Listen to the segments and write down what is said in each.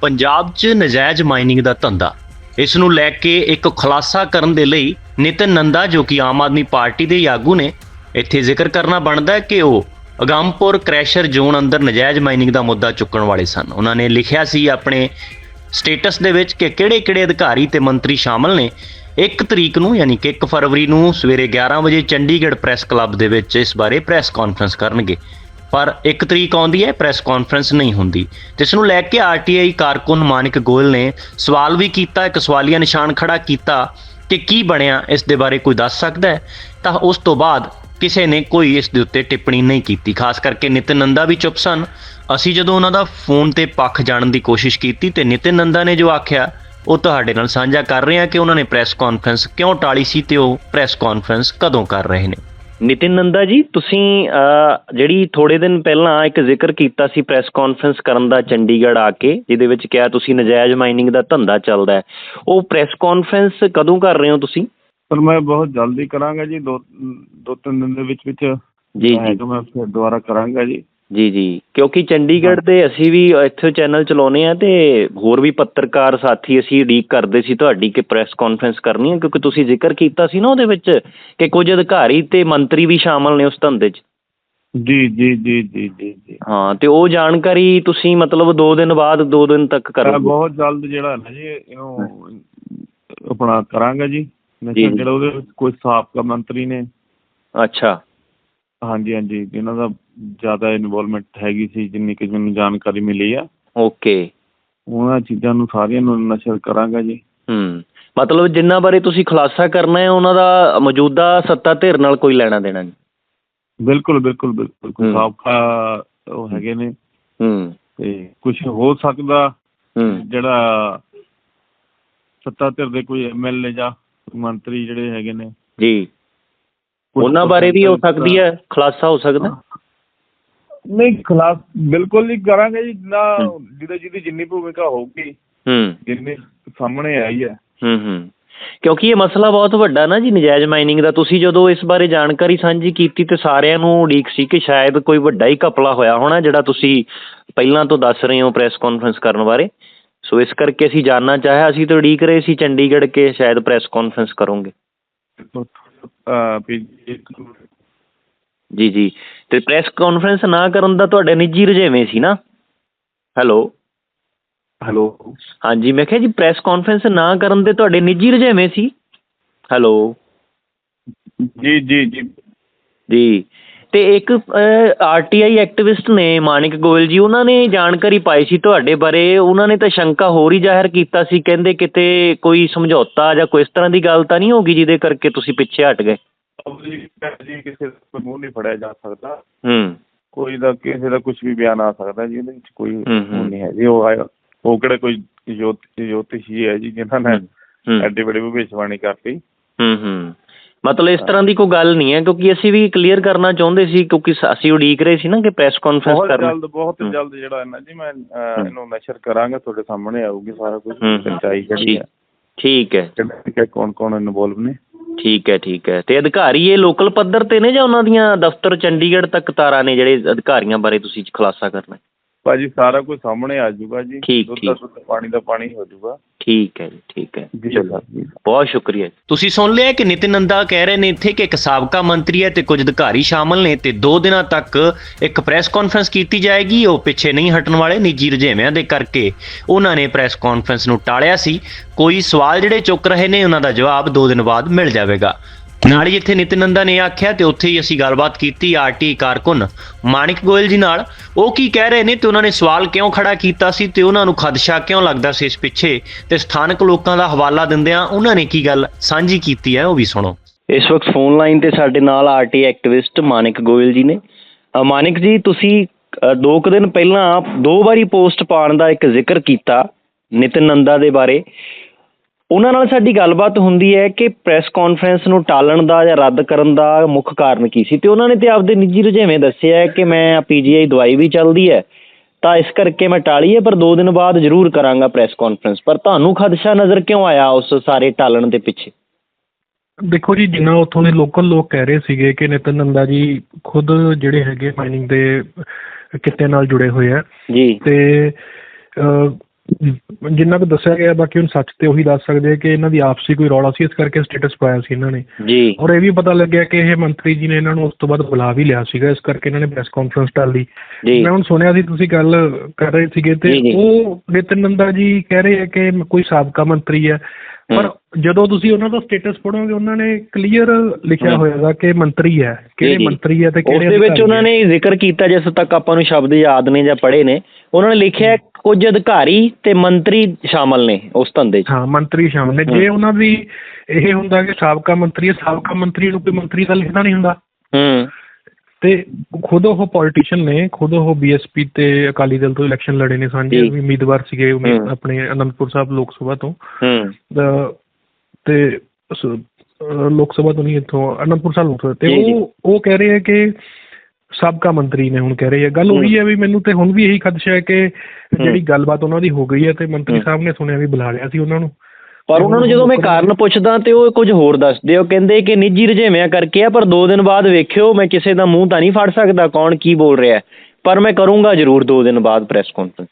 ਪੰਜਾਬ 'ਚ ਨਜਾਇਜ਼ ਮਾਈਨਿੰਗ ਦਾ ਧੰਦਾ। ਇਸ ਨੂੰ ਲੈ ਕੇ ਇੱਕ ਖੁਲਾਸਾ ਕਰਨ ਦੇ ਲਈ ਨਿਤਨ ਨੰਦਾ, ਜੋ ਕਿ ਆਮ ਆਦਮੀ ਪਾਰਟੀ ਦੇ ਆਗੂ ਨੇ, ਇੱਥੇ ਜ਼ਿਕਰ ਕਰਨਾ ਬਣਦਾ ਹੈ ਕਿ ਉਹ ਅਗੰਮਪੁਰ ਕ੍ਰੈਸ਼ਰ ਜ਼ੋਨ ਅੰਦਰ ਨਜਾਇਜ਼ ਮਾਈਨਿੰਗ ਦਾ ਮੁੱਦਾ ਚੁੱਕਣ ਵਾਲੇ ਸਨ। ਉਹਨਾਂ ਨੇ ਲਿਖਿਆ ਸੀ ਆਪਣੇ ਸਟੇਟਸ ਦੇ ਵਿੱਚ ਕਿ ਕਿਹੜੇ-ਕਿਹੜੇ ਅਧਿਕਾਰੀ ਤੇ ਮੰਤਰੀ ਸ਼ਾਮਲ ਨੇ। 1 ਤਰੀਕ ਨੂੰ, ਯਾਨੀ ਕਿ 1 ਫਰਵਰੀ ਨੂੰ ਸਵੇਰੇ 11 ਵਜੇ ਚੰਡੀਗੜ੍ਹ ਪ੍ਰੈਸ ਕਲੱਬ ਦੇ ਵਿੱਚ ਇਸ ਬਾਰੇ ਪ੍ਰੈਸ ਕਾਨਫਰੰਸ ਕਰਨਗੇ। ਪਰ 1 ਤਰੀਕ ਆਉਂਦੀ ਹੈ ਪ੍ਰੈਸ ਕਾਨਫਰੰਸ ਨਹੀਂ ਹੁੰਦੀ। ਜਿਸ ਨੂੰ ਲੈ ਕੇ ਆਰਟੀਆਈ ਕਾਰਕੁਨ ਮਾਨਿਕ ਗੋਇਲ ਨੇ ਸਵਾਲ ਵੀ ਕੀਤਾ, ਇੱਕ ਸਵਾਲੀਆ ਨਿਸ਼ਾਨ ਖੜਾ ਕੀਤਾ ਕਿ ਕੀ ਬਣਿਆ, ਇਸ ਦੇ ਬਾਰੇ ਕੋਈ ਦੱਸ ਸਕਦਾ ਹੈ? ਤਾਂ ਉਸ ਤੋਂ ਬਾਅਦ ਕਿਸੇ ਨੇ ਕੋਈ ਇਸ ਦੇ ਉੱਤੇ ਟਿੱਪਣੀ ਨਹੀਂ ਕੀਤੀ। ਖਾਸ ਕਰਕੇ ਨਿਤਿਨ ਨੰਦਾ ਵੀ ਚੁੱਪ ਸਨ। ਅਸੀਂ ਜਦੋਂ ਉਹਨਾਂ ਦਾ ਫੋਨ ਤੇ ਪੱਖ ਜਾਣਨ ਦੀ ਕੋਸ਼ਿਸ਼ ਕੀਤੀ ਤੇ ਨਿਤਿਨ ਨੰਦਾ ਨੇ ਜੋ ਆਖਿਆ, ਉਹ ਤੁਹਾਡੇ ਨਾਲ ਸਾਂਝਾ ਕਰ ਰਹੇ ਹਾਂ ਕਿ ਉਹਨਾਂ ਨੇ ਪ੍ਰੈਸ ਕਾਨਫਰੰਸ ਕਿਉਂ ਟਾਲੀ ਸੀ ਤੇ ਉਹ ਪ੍ਰੈਸ ਕਾਨਫਰੰਸ ਕਦੋਂ ਕਰ ਰਹੇ ਨੇ। ਨਿਤਿਨ ਨੰਦਾ ਜੀ ਤੁਸੀਂ ਜਿਹੜੀ ਥੋੜੇ ਦਿਨ ਪਹਿਲਾਂ ਇੱਕ ਜ਼ਿਕਰ ਕੀਤਾ ਸੀ ਪ੍ਰੈਸ ਕਾਨਫਰੰਸ ਕਰਨ ਦਾ ਚੰਡੀਗੜ੍ਹ ਆ ਕੇ ਜਿਹਦੇ ਵਿੱਚ ਕਿਹਾ ਤੁਸੀਂ ਨਜਾਇਜ਼ ਮਾਈਨਿੰਗ ਦਾ ਧੰਦਾ ਚੱਲਦਾ ਹੈ। ਉਹ ਪ੍ਰੈਸ ਕਾਨਫਰੰਸ ਕਦੋਂ ਕਰ ਰਹੇ ਹੋ ਤੁਸੀਂ? ਪਰ ਮੈਂ ਬਹੁਤ ਜਲਦੀ ਕਰਾਂਗਾ ਜੀ ਦੋ ਦੋ ਤਿੰਨ ਦਿਨ ਦੇ ਵਿੱਚ ਵਿੱਚ ਜੀ ਜੀ ਮੈਂ ਫਿਰ ਦੁਬਾਰਾ ਕਰਾਂਗਾ ਜੀ। ਜੀ ਜੀ। ਕਿਉਂਕਿ ਚੰਡੀਗੜ੍ਹ ਤੇ ਅਸੀਂ ਵੀ ਇੱਥੇ ਚੈਨਲ ਚਲਾਉਨੇ ਆ ਤੇ ਹੋਰ ਵੀ ਪੱਤਰਕਾਰ ਸਾਥੀ ਅਸੀਂ ਉਡੀਕ ਕਰਦੇ ਸੀ ਤੁਹਾਡੀ ਕਿ ਪ੍ਰੈਸ ਕਾਨਫਰੰਸ ਕਰਨੀ ਹੈ ਕਿਉਂਕਿ ਤੁਸੀਂ ਜ਼ਿਕਰ ਕੀਤਾ ਸੀ ਨਾ ਉਹਦੇ ਵਿੱਚ ਕਿ ਕੁਝ ਅਧਿਕਾਰੀ ਤੇ ਮੰਤਰੀ ਵੀ ਸ਼ਾਮਲ ਨੇ ਉਸ ਧੰਦੇ 'ਚ। ਜੀ ਜੀ ਜੀ ਜੀ ਜੀ ਜੀ। ਹਾਂ ਤੇ ਉਹ ਜਾਣਕਾਰੀ ਤੁਸੀਂ ਮਤਲਬ 2 ਦਿਨ ਬਾਅਦ 2 ਦਿਨ ਤੱਕ ਮੈਂ ਕਰੋਗੇ। ਬਹੁਤ ਜਲਦ ਜਿਹੜਾ ਹੈ ਨਾ ਜੀ ਇਹਨੂੰ ਆਪਣਾ ਕਰਾਂਗਾ ਜੀ। ਨਸ਼ਾ ਜਿਹੜਾ ਉਹਦੇ ਵਿੱਚ ਕੋਈ ਸਾਬਕਾ ਮੰਤਰੀ ਨੇ ਅੱਛਾ। ਹਾਂਜੀ ਹਾਂਜੀ। ਇਹਨਾਂ ਦਾ ਜ਼ਿਆਦਾ ਇਨਵੋਲਵਮੈਂਟ ਹੈਗੀ ਸੀ ਜਿੰਨੀ ਕਿ ਮੈਨੂੰ ਜਾਣਕਾਰੀ ਮਿਲੀ ਆ। ਓਕੇ। ਉਹਨਾਂ ਚੀਜ਼ਾਂ ਨੂੰ ਸਾਰੀਆਂ ਨੂੰ ਨਸ਼ਰ ਕਰਾਂਗਾ ਜੀ। ਹੂੰ। ਮਤਲਬ ਜਿੰਨਾ ਬਾਰੇ ਤੁਸੀਂ ਖੁਲਾਸਾ ਕਰਨਾ ਹੈ ਉਹਨਾਂ ਦਾ ਮੌਜੂਦਾ ਸੱਤਾ ਧਿਰ ਨਾਲ ਕੋਈ ਲੈਣਾ ਦੇਣਾ ਨਹੀਂ? ਬਿਲਕੁਲ ਬਿਲਕੁਲ ਬਿਲਕੁਲ। ਸਾਬਕਾ ਉਹ ਹੈਗੇ ਨੇ। ਹੂੰ। ਤੇ ਕੁਝ ਹੋ ਸਕਦਾ ਹੂੰ। ਜਿਹੜਾ ਸੱਤਾ ਧਿਰ ਦੇ ਕੋਈ ਐਮਐਲਏ ਜਾਂ ਮੰਤਰੀ ਜਿਹੜੇ ਹੈਗੇ ਨੇ। ਜੀ। ਉਹਨਾਂ ਬਾਰੇ ਵੀ ਹੋ ਸਕਦੀ ਹੈ? ਖੁਲਾਸਾ ਹੋ ਸਕਦਾ? ਨਹੀਂ ਖਿਲਾਫ ਬਿਲਕੁਲ ਨਹੀਂ ਕਰਾਂਗੇ ਜੀ ਨਾ। ਜਿਹਦੇ ਜਿਹਦੀ ਜਿੰਨੀ ਭੂਮਿਕਾ ਹੋਊਗੀ ਹੂੰ। ਜਿੰਨੀ ਸਾਹਮਣੇ ਆਈ ਹੈ। ਹੂੰ ਹੂੰ। ਕਿਉਂਕਿ ਇਹ ਮਸਲਾ ਬਹੁਤ ਵੱਡਾ ਨਾ ਜੀ ਨਜਾਇਜ਼ ਮਾਈਨਿੰਗ ਦਾ। ਤੁਸੀਂ ਜਦੋਂ ਇਸ ਬਾਰੇ ਜਾਣਕਾਰੀ ਸਾਂਝੀ ਕੀਤੀ ਤੇ ਸਾਰਿਆਂ ਨੂੰ ਉਡੀਕ ਸੀ ਕਿ ਸ਼ਾਇਦ ਕੋਈ ਵੱਡਾ ਹੀ ਘਪਲਾ ਹੋਇਆ ਹੋਣਾ ਜਿਹੜਾ ਤੁਸੀਂ ਪਹਿਲਾਂ ਤੋਂ ਦੱਸ ਰਹੇ ਹੋ ਪ੍ਰੈਸ ਕਾਨਫਰੰਸ ਕਰਨ ਬਾਰੇ। ਸੋ ਇਸ ਕਰਕੇ ਅਸੀਂ ਜਾਨਣਾ ਚਾਹਿਆ ਅਸੀਂ ਤਾਂ ਉਡੀਕ ਰਹੇ ਸੀ ਚੰਡੀਗੜ੍ਹ ਕੇ ਸ਼ਾਇਦ ਪ੍ਰੈਸ ਕਾਨਫਰੰਸ ਕਰੋਗੇ। ਜੀ ਜੀ ਤੇ ਪ੍ਰੈਸ ਕਾਨਫਰੰਸ ਨਾ ਕਰਨ ਦਾ ਤੁਹਾਡੇ ਨਿੱਜੀ ਰੁਝੇਵੇਂ ਸੀ ਨਾ? ਹੈਲੋ ਹੈਲੋ ਹਾਂਜੀ ਮੈਂ ਕਿਹਾ ਜੀ ਪ੍ਰੈਸ ਕਾਨਫਰੰਸ ਨਾ ਕਰਨ ਦੇ ਤੁਹਾਡੇ ਨਿੱਜੀ ਰੁਝੇਵੇਂ ਸੀ? ਹੈਲੋ ਜੀ ਜੀ ਜੀ। ਜੀ। ਤੇ ਇੱਕ ਆਰਟੀਆਈ ਐਕਟਿਵਿਸਟ ਨੇ ਮਾਨਿਕ ਗੋਇਲ ਜੀ ਉਹਨਾਂ ਨੇ ਜਾਣਕਾਰੀ ਪਾਈ ਸੀ ਤੁਹਾਡੇ ਬਾਰੇ। ਉਹਨਾਂ ਨੇ ਤਾਂ ਸ਼ੰਕਾ ਹੋਰ ਹੀ ਜ਼ਾਹਿਰ ਕੀਤਾ ਸੀ ਕਹਿੰਦੇ ਕਿਤੇ ਕੋਈ ਸਮਝੌਤਾ ਜਾਂ ਕੋਈ ਇਸ ਤਰ੍ਹਾਂ ਦੀ ਗੱਲ ਤਾਂ ਨਹੀਂ ਹੋਗੀ ਜਿਹਦੇ ਕਰਕੇ ਤੁਸੀਂ ਪਿੱਛੇ ਹਟ ਗਏ? ਕਿਸੇ ਦਾ ਮੂੰਹ ਨਹੀਂ ਫੜਿਆ ਜਾ ਸਕਦਾ। ਹੂੰ। ਕੋਈ ਦਾ ਕਿਸੇ ਦਾ ਕੁਝ ਵੀ ਬਿਆਨ ਆ ਸਕਦਾ ਜੀ ਇਹਦੇ ਵਿੱਚ ਕੋਈ ਹੂੰ, ਹੂੰ। ਨਹੀਂ ਹੈ ਜੀ। ਉਹ ਉਹ ਕਿਹੜਾ ਕੋਈ ਜੋਤ ਜੋਤਿਸ਼ੀ ਹੈ ਜੀ ਜਿਨ੍ਹਾਂ ਨੇ ਹੂੰ ਐਡੇ ਵੱਡੇ ਭਵਿੱਖਬਾਣੀ ਕਰਤੀ। ਹੂੰ ਹੂੰ। ਮਤਲਬ ਇਸ ਤਰ੍ਹਾਂ ਦੀ ਕੋਈ ਗੱਲ ਨਹੀਂ ਹੈ ਕਿਉਂਕਿ ਅਸੀਂ ਵੀ ਕਲੀਅਰ ਕਰਨਾ ਚਾਹੁੰਦੇ ਸੀ ਕਿਉਂਕਿ ਸ- ਅਸੀਂ ਉਡੀਕ ਰਹੇ ਸੀ ਨਾ ਕਿ ਪ੍ਰੈਸ ਕਾਨਫਰੰਸ ਬਹੁਤ ਕਰਨਾ ਜਲਦ ਬਹੁਤ। ਜਲਦ ਜਿਹੜਾ ਹੈ ਨਾ ਜੀ ਮੈਂ ਅਹ। ਇਹਨੂੰ ਨਸ਼ਰ ਕਰਾਂਗਾ ਤੁਹਾਡੇ ਸਾਹਮਣੇ ਆਊਗੀ ਸਾਰਾ ਕੁਝ। ਸੱਚਾਈ ਜਿਹੜੀ ਠੀਕ ਹੈ ਠੀਕ ਹੈ ਕੌਣ ਕੌਣ ਇਨਵੋਲਵ ਨੇ ਠੀਕ ਹੈ ਠੀਕ ਹੈ ਤੇ ਅਧਿਕਾਰੀ ਇਹ ਲੋਕਲ ਪੱਧਰ ਤੇ ਨੇ ਜਾਂ ਉਹਨਾਂ ਦੀਆਂ ਦਫ਼ਤਰ ਚੰਡੀਗੜ੍ਹ ਤੱਕ ਤਾਰਾਂ ਨੇ ਜਿਹੜੇ ਅਧਿਕਾਰੀਆਂ ਬਾਰੇ ਤੁਸੀਂ ਖੁਲਾਸਾ ਕਰਨਾ ਹੈ? ਭਾਜੀ ਸਾਰਾ ਕੁਝ ਸਾਹਮਣੇ ਆ ਜਾਊਗਾ ਜੀ। ਠੀਕ, ਦੁੱਧ ਦਾ। ਦੁੱਧ, ਪਾਣੀ ਦਾ ਪਾਣੀ ਹੋ ਜਾਊਗਾ। ਠੀਕ ਹੈ ਜੀ ਠੀਕ ਹੈ। ਜੀ ਚਲੋ। ਬਹੁਤ ਸ਼ੁਕਰੀਆ ਤੁਸੀਂ ਸੁਣ ਲਿਆ ਕਿ ਨਿਤਿਨ ਨੰਦਾ ਕਹਿ ਰਹੇ ਨੇ ਇੱਥੇ ਕਿ ਇੱਕ ਸਾਬਕਾ ਮੰਤਰੀ ਹੈ ਤੇ ਕੁਝ ਅਧਿਕਾਰੀ ਸ਼ਾਮਲ ਨੇ ਤੇ 2 ਦਿਨਾਂ ਤੱਕ ਇੱਕ ਪ੍ਰੈਸ ਕਾਨਫਰੰਸ ਕੀਤੀ ਜਾਏਗੀ। ਉਹ ਪਿੱਛੇ ਨਹੀਂ ਹਟਣ ਵਾਲੇ ਨਿੱਜੀ ਰੁਝੇਵਿਆਂ ਦੇ ਕਰਕੇ। ਉਹਨਾਂ ਨੇ ਪ੍ਰੈਸ ਕਾਨਫਰੰਸ ਨੂੰ ਟਾਲਿਆ ਸੀ। ਕੋਈ ਸਵਾਲ ਜਿਹੜੇ ਚੁੱਕ ਰਹੇ ਨੇ ਉਹਨਾਂ ਦਾ ਜਵਾਬ 2 ਦਿਨ ਬਾਅਦ ਮਿਲ ਜਾਵੇਗਾ। ਨਾਲ ਹੀ ਜਿੱਥੇ ਨਿਤਿਨ ਨੇ ਆਖਿਆ ਤੇ ਉੱਥੇ ਹੀ ਅਸੀਂ ਗੱਲਬਾਤ ਕੀਤੀ ਆਰਟੀ ਕਾਰਕੁਨ ਮਾਨਿਕ ਗੋਇਲ ਜੀ ਨਾਲ। ਉਹ ਕੀ ਕਹਿ ਰਹੇ ਨੇ ਤੇ ਉਹਨਾਂ ਨੇ ਸਵਾਲ ਕਿਉਂ ਖੜਾ ਕੀਤਾ ਸੀ ਤੇ ਉਹਨਾਂ ਨੂੰ ਖਦਸ਼ਾ ਕਿਉਂ ਲੱਗਦਾ ਸੀ ਇਸ ਪਿੱਛੇ? ਤੇ ਸਥਾਨਕ ਲੋਕਾਂ ਦਾ ਹਵਾਲਾ ਦਿੰਦਿਆਂ ਉਹਨਾਂ ਨੇ ਕੀ ਗੱਲ ਸਾਂਝੀ ਕੀਤੀ ਹੈ ਉਹ ਵੀ ਸੁਣੋ। ਇਸ ਵਕਤ ਫੋਨ ਲਾਈਨ ਤੇ ਸਾਡੇ ਨਾਲ ਆਰਟੀ ਐਕਟਿਵਿਸਟ ਮਾਨਿਕ ਗੋਇਲ ਜੀ ਨੇ। ਮਾਨਿਕ ਜੀ, ਤੁਸੀਂ ਦੋ ਕੁ ਦਿਨ ਪਹਿਲਾਂ ਦੋ ਵਾਰੀ ਪੋਸਟ ਪਾਉਣ ਦਾ ਇੱਕ ਜ਼ਿਕਰ ਕੀਤਾ ਨਿਤਿਨ ਨੰਦਾ ਦੇ ਬਾਰੇ। ਉਹਨਾਂ ਨਾਲ ਸਾਡੀ ਗੱਲਬਾਤ ਹੁੰਦੀ ਹੈ ਕਿ ਪ੍ਰੈਸ ਕਾਨਫਰੰਸ ਨੂੰ ਟਾਲਣ ਦਾ ਜਾਂ ਰੱਦ ਕਰਨ ਦਾ ਮੁੱਖ ਕਾਰਨ ਕੀ ਸੀ। ਤੇ ਉਹਨਾਂ ਨੇ ਤੇ ਆਪਦੇ ਨਿੱਜੀ ਰੁਝੇਵੇਂ ਦੱਸਿਆ ਹੈ ਕਿ ਮੈਂ ਪੀਜੀਆਈ ਦਵਾਈ ਵੀ ਚੱਲਦੀ ਹੈ ਤਾਂ ਇਸ ਕਰਕੇ ਮੈਂ ਟਾਲੀ ਹੈ ਪਰ 2 ਦਿਨ ਬਾਅਦ ਜ਼ਰੂਰ ਕਰਾਂਗਾ ਪ੍ਰੈਸ ਕਾਨਫਰੰਸ ਪਰ ਤੁਹਾਨੂੰ ਖਦਸ਼ਾ ਨਜ਼ਰ ਕਿਉਂ ਆਇਆ ਉਸ ਸਾਰੇ ਟਾਲਣ ਦੇ ਪਿੱਛੇ? ਦੇਖੋ ਜੀ ਜਿੰਨਾ ਉੱਥੋਂ ਦੇ ਲੋਕਲ ਲੋਕ ਕਹਿ ਰਹੇ ਸੀਗੇ ਕਿ ਨਿਤਨ ਨੰਦਾ ਜੀ ਖੁਦ ਜਿਹੜੇ ਹੈਗੇ ਮਾਈਨਿੰਗ ਦੇ ਕਿੱਤੇ ਨਾਲ ਜੁੜੇ ਹੋਏ ਆ ਜੀ। ਤੇ ਜਿੰਨਾ ਕੁ ਦੱਸਿਆ ਗਿਆ ਬਾਕੀ ਹੁਣ ਸੱਚ ਤੇ ਉਹੀ ਦੱਸ ਸਕਦੇ ਆ ਕਿ ਇਹਨਾਂ ਦੀ ਆਪਸੀ ਕੋਈ ਰੌਲਾ ਸੀ ਇਸ ਕਰਕੇ ਸਟੇਟਸ ਪਾਇਆ ਸੀ ਇਹਨਾਂ ਨੇ ਜੀ ਔਰ ਇਹ ਵੀ ਪਤਾ ਲੱਗਿਆ ਕਿ ਇਹ ਮੰਤਰੀ ਜੀ ਨੇ ਇਹਨਾਂ ਨੂੰ ਉਸ ਤੋਂ ਬਾਅਦ ਬੁਲਾ ਵੀ ਲਿਆ ਸੀਗਾ ਇਸ ਕਰਕੇ ਇਹਨਾਂ ਨੇ ਪ੍ਰੈਸ ਕਾਨਫਰੰਸ ਜੀ ਮੈਂ ਹੁਣ ਸੁਣਿਆ ਸੀ ਤੁਸੀਂ ਗੱਲ ਕਰ ਰਹੇ ਸੀਗੇ ਤੇ। ਉਹ ਨਿਤਿਨ ਨੰਦਾ ਜੀ ਕਹਿ ਰਹੇ ਆ ਕਿ ਕੋਈ ਸਾਬਕਾ ਮੰਤਰੀ ਹੈ ਪਰ ਜਦੋਂ ਤੁਸੀਂ ਉਹਨਾਂ ਦਾ ਸਟੇਟਸ ਪੜੋਗੇ ਉਹਨਾਂ ਨੇ ਕਲੀਅਰ ਲਿਖਿਆ। ਹੋਇਆਗਾ ਕਿ ਮੰਤਰੀ ਹੈ ਕਿਹੜੇ। ਮੰਤਰੀ ਹੈ ਤੇ ਉਸ ਕਿਹੜੇ ਦੇ ਵਿੱਚ ਉਹਨਾਂ। ਨੇ ਜ਼ਿਕਰ ਕੀਤਾ ਜਿਸ ਤੱਕ ਆਪਾਂ ਨੂੰ ਸ਼ਬਦ ਯਾਦ ਨੇ ਜਾਂ ਪੜ੍ਹੇ ਨੇ ਉਹਨਾਂ ਨੇ ਲਿਖਿਆ ਕੁਝ ਅਧਿਕਾਰੀ ਤੇ ਮੰਤਰੀ ਸ਼ਾਮਲ ਨੇ ਉਸ ਧੰਦੇ 'ਚ। ਹਾਂ ਮੰਤਰੀ ਸ਼ਾਮਲ ਨੇ। ਜੇ ਉਹਨਾਂ ਦੀ ਇਹ ਹੁੰਦਾ ਕਿ ਸਾਬਕਾ ਮੰਤਰੀ ਹੈ ਸਾਬਕਾ ਮੰਤਰੀ ਨੂੰ ਕੋਈ ਮੰਤਰੀ ਦਾ ਲਿਖਣਾ ਨਹੀਂ ਹੁੰਦਾ। ਹੂੰ। ਤੇ ਖੁਦ ਉਹ ਪੋਲੀਟੀਸ਼ੀਅਨ ਨੇ ਖੁਦ ਉਹ ਬੀਐਸਪੀ ਤੇ ਅਕਾਲੀ ਦਲ ਤੋਂ ਇਲੈਕਸ਼ਨ ਲੜੇ ਨੇ ਸਾਂਝੇ ਉਮੀਦਵਾਰ ਸੀਗੇ। ਆਪਣੇ ਅਨੰਦਪੁਰ ਸਾਹਿਬ ਲੋਕ ਸਭਾ ਤੋਂ। ਹੂੰ। ਤੇ ਲੋਕ ਸਭਾ ਤੋਂ ਨਹੀਂ ਇੱਥੋਂ ਅਨੰਦਪੁਰ ਸਾਹਿਬ ਲੋਕ ਸਭਾ ਤੇ। ਉਹ ਉਹ ਕਹਿ ਰਹੇ ਆ ਕਿ ਸਾਬਕਾ ਮੰਤਰੀ ਨੇ ਹੁਣ ਕਹਿ ਰਹੇ ਆ। ਗੱਲ ਉਹੀ ਹੈ। ਵੀ ਮੈਨੂੰ ਤੇ ਹੁਣ ਵੀ ਇਹੀ ਖਦਸ਼ਾ ਹੈ ਕਿ ਜਿਹੜੀ ਗੱਲਬਾਤ ਉਹਨਾਂ ਦੀ ਹੋ ਗਈ ਹੈ ਤੇ ਮੰਤਰੀ। ਸਾਹਿਬ ਨੇ ਸੁਣਿਆ ਵੀ ਬੁਲਾ ਲਿਆ ਸੀ ਉਹਨਾਂ ਨੂੰ। ਪਰ ਉਹਨਾਂ ਨੂੰ ਜਦੋਂ ਮੈਂ ਕਾਰਨ ਪੁੱਛਦਾ ਤੇ ਉਹ ਕੁਝ ਹੋਰ ਦੱਸਦੇ ਉਹ ਕਹਿੰਦੇ ਕਿ ਨਿੱਜੀ ਰੁਝੇਵਿਆਂ ਕਰਕੇ ਆ ਪਰ 2 ਦਿਨ ਬਾਅਦ ਵੇਖਿਓ ਮੈਂ ਕਿਸੇ ਦਾ ਮੂੰਹ ਤਾਂ ਨਹੀਂ ਫੜ ਸਕਦਾ ਕੌਣ ਕੀ ਬੋਲ ਰਿਹਾ। ਪਰ ਮੈਂ ਕਰੂੰਗਾ ਜ਼ਰੂਰ 2 ਦਿਨ ਬਾਅਦ ਪ੍ਰੈਸ ਕਾਨਫਰੰਸ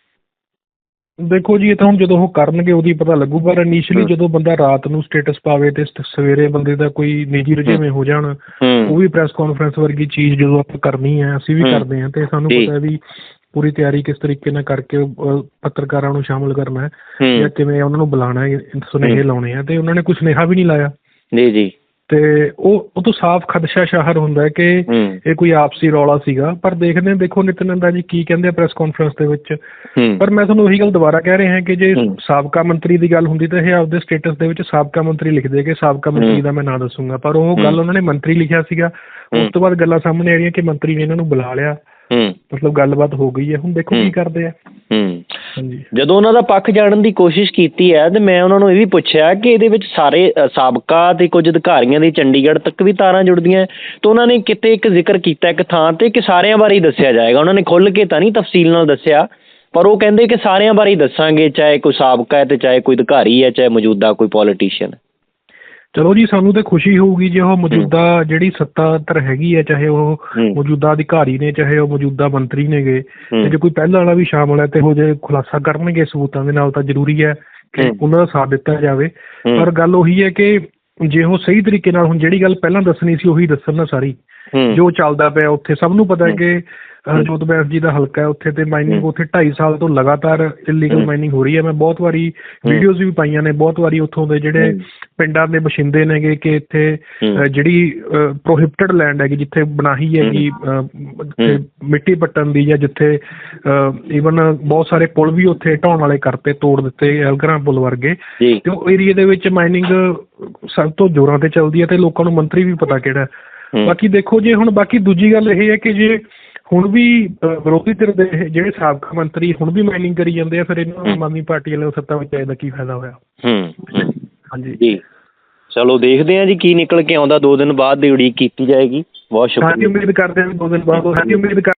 ਦੇਖੋ ਜੀ ਇਹ ਤਾਂ ਹੁਣ ਜਦੋਂ ਉਹ ਕਰਨਗੇ ਉਹਦੀ ਪਤਾ ਲੱਗੂ ਪਰ ਇਨੀਸ਼ੀਅਲੀ। ਜਦੋਂ ਬੰਦਾ ਰਾਤ ਨੂੰ ਸਟੇਟਸ ਪਾਵੇ ਤੇ ਸ- ਸਵੇਰੇ ਬੰਦੇ ਦਾ ਕੋਈ ਨਿੱਜੀ ਰੁਝੇਵੇਂ ਹੋ ਜਾਣ ਉਹ ਹੂੰ ਵੀ ਪ੍ਰੈਸ ਕਾਨਫਰੰਸ ਵਰਗੀ ਚੀਜ਼ ਜਦੋਂ ਆਪਾਂ ਕਰਨੀ ਹੈ ਅਸੀਂ ਵੀ। ਕਰਦੇ ਹਾਂ ਤੇ ਸਾਨੂੰ। ਪਤਾ ਹੈ ਵੀ ਪੂਰੀ ਤਿਆਰੀ ਕਿਸ ਤਰੀਕੇ ਨਾਲ ਕਰਕੇ ਪੱਤਰਕਾਰਾਂ ਨੂੰ ਸ਼ਾਮਲ ਕਰਨਾ ਹੈ ਜਾਂ ਹੂੰ ਕਿਵੇਂ ਉਹਨਾਂ ਨੂੰ ਬੁਲਾਉਣਾ ਹੈ ਸੁਨੇਹੇ। ਲਾਉਣੇ ਆ ਤੇ ਉਹਨਾਂ ਨੇ ਕੋਈ ਸੁਨੇਹਾ ਵੀ ਨਹੀਂ ਲਾਇਆ ਜੀ ਜੀ ਤੇ ਉਹ ਉਹ ਤੋਂ ਸਾਫ਼ ਖਦਸ਼ਾ ਸ਼ਾਹਰ ਹੁੰਦਾ ਕਿ ਇਹ ਕੋਈ ਆਪਸੀ ਰੌਲਾ ਸੀਗਾ ਪਰ ਦੇਖਦੇ ਹਾਂ ਦੇਖੋ ਨਿਤਨੰਦਾ ਜੀ ਕੀ ਕਹਿੰਦੇ ਆ ਪ੍ਰੈਸ ਕਾਨਫਰੰਸ ਦੇ ਵਿੱਚ ਪਰ ਮੈਂ ਤੁਹਾਨੂੰ ਉਹੀ ਗੱਲ ਦੁਬਾਰਾ ਕਹਿ ਰਿਹਾ ਹਾਂ ਕਿ ਜੇ। ਸਾਬਕਾ ਮੰਤਰੀ ਦੀ ਗੱਲ ਹੁੰਦੀ ਤਾਂ ਇਹ ਆਪਦੇ ਸਟੇਟਸ ਦੇ ਵਿੱਚ ਸਾਬਕਾ ਮੰਤਰੀ ਲਿਖਦੇ ਕਿ ਸਾਬਕਾ ਮੰਤਰੀ। ਦਾ ਮੈਂ ਨਾਂ ਦੱਸੂਗਾ ਪਰ ਉਹ। ਗੱਲ ਉਹਨਾਂ ਨੇ ਮੰਤਰੀ ਲਿਖਿਆ ਸੀਗਾ। ਉਸ ਤੋਂ ਬਾਅਦ ਗੱਲਾਂ ਸਾਹਮਣੇ ਆ ਰਹੀਆਂ ਕਿ ਮੰਤਰੀ ਨੇ ਇਹਨਾਂ ਨੂੰ ਬੁਲਾ ਲਿਆ ਮਤਲਬ ਗੱਲਬਾਤ ਹੋ ਗਈ ਹੈ। ਹੁਣ ਦੇਖੋ ਕੀ। ਕਰਦੇ ਆ। ਹੂੰ। ਹਾਂਜੀ। ਜਦੋਂ ਉਹਨਾਂ ਦਾ ਪੱਖ ਜਾਣਨ ਦੀ ਕੋਸ਼ਿਸ਼ ਕੀਤੀ ਹੈ ਤੇ ਮੈਂ ਉਹਨਾਂ ਨੂੰ ਇਹ ਵੀ ਪੁੱਛਿਆ ਕਿ ਇਹਦੇ ਵਿੱਚ ਸਾਰੇ ਸਾਬਕਾ ਤੇ ਕੁਝ ਅਧਿਕਾਰੀਆਂ ਦੀ ਚੰਡੀਗੜ੍ਹ ਤੱਕ ਵੀ ਤਾਰਾਂ ਜੁੜਦੀਆਂ। ਤਾਂ ਉਹਨਾਂ ਨੇ ਕਿਤੇ ਇੱਕ ਜ਼ਿਕਰ ਕੀਤਾ ਇੱਕ ਥਾਂ ਤੇ ਕਿ ਸਾਰਿਆਂ ਬਾਰੇ ਹੀ ਦੱਸਿਆ ਜਾਏਗਾ। ਉਹਨਾਂ ਨੇ ਖੁੱਲ੍ਹ ਕੇ ਤਾਂ ਨਹੀਂ ਤਫਸੀਲ ਨਾਲ ਦੱਸਿਆ ਪਰ ਉਹ ਕਹਿੰਦੇ ਕਿ ਸਾਰਿਆਂ ਬਾਰੇ ਦੱਸਾਂਗੇ ਚਾਹੇ ਕੋਈ ਸਾਬਕਾ ਹੈ ਤੇ ਚਾਹੇ ਕੋਈ ਅਧਿਕਾਰੀ ਹੈ ਚਾਹੇ ਮੌਜੂਦਾ ਕੋਈ ਪੋਲੀਟੀਸ਼ੀਅਨ ਚਲੋ ਜੀ ਸਾਨੂੰ ਤੇ ਖੁਸ਼ੀ ਹੋਊਗੀ ਜੇ ਉਹ ਮੌਜੂਦਾ ਜਿਹੜੀ ਸੱਤਾਧਰ ਹੈਗੀ ਹੈ ਚਾਹੇ ਉਹ। ਮੌਜੂਦਾ ਅਧਿਕਾਰੀ ਨੇ ਚਾਹੇ ਉਹ ਮੌਜੂਦਾ ਮੰਤਰੀ ਨੇਗੇ। ਤੇ ਜੇ ਕੋਈ ਪਹਿਲਾਂ ਵਾਲਾ ਵੀ ਸ਼ਾਮਲ ਹੈ ਤੇ ਉਹ ਜੇ ਖੁਲਾਸਾ ਕਰਨਗੇ ਸਬੂਤਾਂ ਦੇ ਨਾਲ ਤਾਂ ਜ਼ਰੂਰੀ ਹੈ ਕਿ। ਉਹਨਾਂ ਦਾ ਸਾਥ ਦਿੱਤਾ ਜਾਵੇ। ਪਰ ਗੱਲ ਉਹੀ ਹੈ ਕਿ ਜੇ ਉਹ ਸਹੀ ਤਰੀਕੇ ਨਾਲ ਹੁਣ ਜਿਹੜੀ ਗੱਲ ਪਹਿਲਾਂ ਦੱਸਣੀ ਸੀ ਉਹੀ ਦੱਸਣ ਨਾ ਸਾਰੀ ਜੋ ਚੱਲਦਾ ਪਿਆ ਉੱਥੇ ਸਭ ਨੂੰ ਪਤਾ ਹੂੰ। ਕਿ ਹਰਜੋਤ ਬੈਂਸ ਜੀ ਦਾ ਹਲਕਾ ਹੈ ਉੱਥੇ ਤੇ ਮਾਈਨਿੰਗ। ਉੱਥੇ 2.5 ਸਾਲ ਤੋਂ ਲਗਾਤਾਰ ਇਲੀਗਲ। ਮਾਈਨਿੰਗ ਹੋ ਰਹੀ ਹੈ ਮੈਂ ਬਹੁਤ ਵਾਰੀ ਵੀਡੀਓਜ਼ ਵੀ ਪਾਈਆਂ ਨੇ ਬਹੁਤ ਵਾਰੀ ਉੱਥੋਂ ਦੇ ਜਿਹੜੇ। ਪਿੰਡਾਂ ਦੇ ਬਸ਼ਿੰਦੇ ਨੇਗੇ ਕਿ ਇੱਥੇ ਜਿਹੜੀ ਪ੍ਰੋਹਿਬਿਟਡ ਲੈਂਡ ਹੈਗੀ ਜਿੱਥੇ ਬਣਾਹੀ ਹੈਗੀ ਮਿੱਟੀ ਪੱਟਣ ਦੀ ਜਾਂ ਜਿੱਥੇ ਈਵਨ ਬਹੁਤ ਸਾਰੇ ਪੁਲ ਵੀ ਉੱਥੇ ਢਾਉਣ ਵਾਲੇ ਕਰਤੇ ਤੋੜ ਦਿੱਤੇ ਐਲਗਰਾਂ ਪੁਲ ਵਰਗੇ ਤੇ ਉਹ ਏਰੀਆ ਦੇ ਵਿੱਚ ਮਾਈਨਿੰਗ ਸਭ ਤੋਂ ਜ਼ੋਰਾਂ ਤੇ ਚੱਲਦੀ ਹੈ ਤੇ ਲੋਕਾਂ ਨੂੰ ਮੰਤਰੀ ਵੀ ਪਤਾ ਕਿਹੜਾ। ਬਾਕੀ ਦੇਖੋ ਜੇ ਹੁਣ ਬਾਕੀ ਦੂਜੀ ਗੱਲ ਇਹ ਹੈ ਕਿ ਜੇ ਹੁਣ ਵੀ ਵਿਰੋਧੀ ਧਿਰ ਦੇ ਇਹ ਜਿਹੜੇ ਸਾਬਕਾ ਮੰਤਰੀ ਹੁਣ ਵੀ ਮਾਈਨਿੰਗ ਕਰੀ ਜਾਂਦੇ ਆ ਫਿਰ ਇਹਨਾਂ ਨੂੰ। ਆਮ ਆਦਮੀ ਪਾਰਟੀ ਵਾਲਿਆਂ ਨੂੰ ਸੱਤਾ ਵਿੱਚ ਆਏ ਦਾ ਕੀ ਫਾਇਦਾ ਹੋਇਆ? ਹਾਂਜੀ। ਜੀ। ਚਲੋ ਦੇਖਦੇ ਹਾਂ ਜੀ ਕੀ ਨਿਕਲ ਕੇ ਆਉਂਦਾ 2 ਦਿਨ ਬਾਅਦ ਦੀ ਉਡੀਕ ਕੀਤੀ ਜਾਏਗੀ। ਬਹੁਤ ਹਾਂਜੀ ਸ਼ੁਕਰੀਆ ਉਮੀਦ ਕਰਦੇ ਹਾਂ ਦੋ ਦਿਨ ਬਾਅਦ ਹਾਂਜੀ ਉਮੀਦ ਕਰ